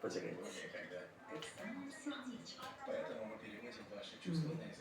Почекай. Никогда. Оксана Сердечко. Поэтому мы переводим ваши чувства на язык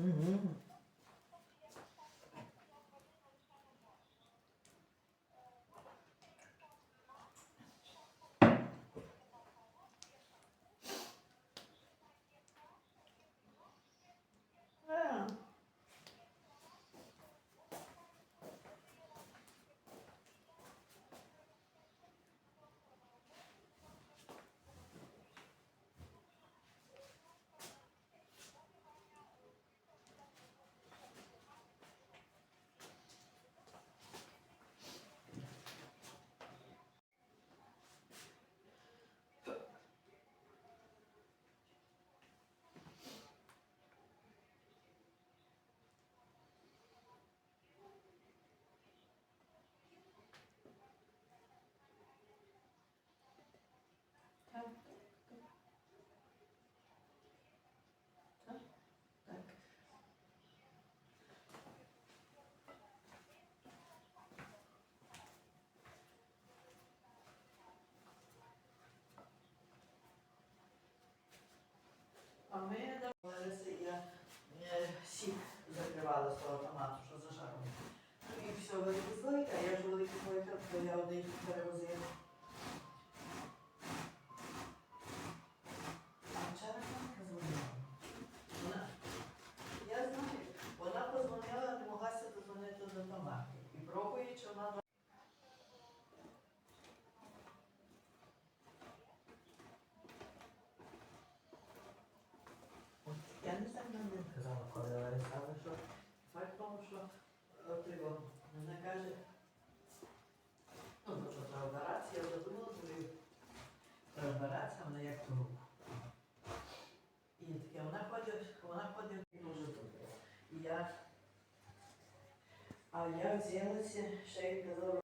Mm-hmm. А ми домовилися, я е, сік закривала з того томату, що зажарили. Ну і все, великі слойка, я вже великі слойка, то я один перевозила. А вчора Танка дзвонила. Вона, я знаю, вона позвонила, не моглася дозвонити до томату. І пробує, чи вона От Я не знаю, вона не казала, коли Лариса, але що факт в тому, що його, вона каже, ну, то, що треба операція, я задумала, думаю, треба операція, вона як ту руку. І таке, вона ходить, вона ходить дуже добре. І я, а я взялася, ще й казала,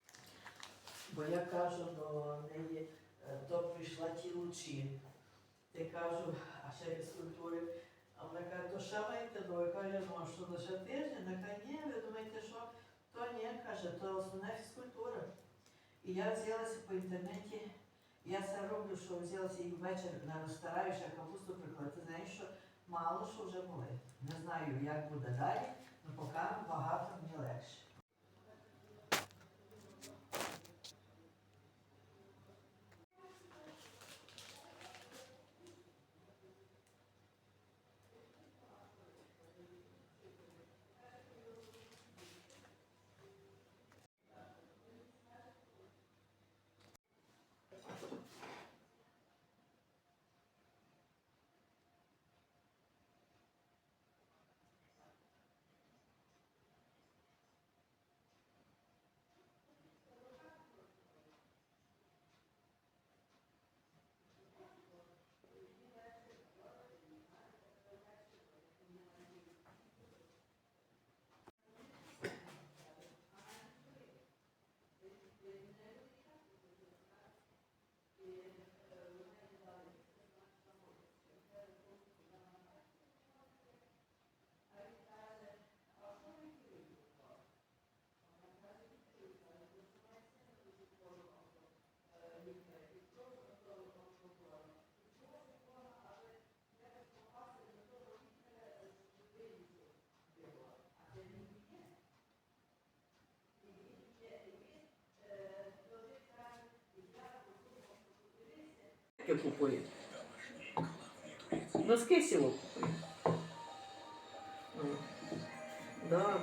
бо я кажу до неї, то прийшла ті лучі. Я кажу, а ще фізкультури. А вона каже, то ще маєте до? Я думаю, що лише тиждень. Вона каже, ні, ви думаєте, що? То ні, каже, то основна фізкультура. І я взялася по інтернеті, я все роблю, що взялася і ввечері на стараюся капусту прикладати, знаєш, що мало що вже були. Не знаю, як буде далі, але поки багато мені легше. Таке купує. Носки сіло купує. Да.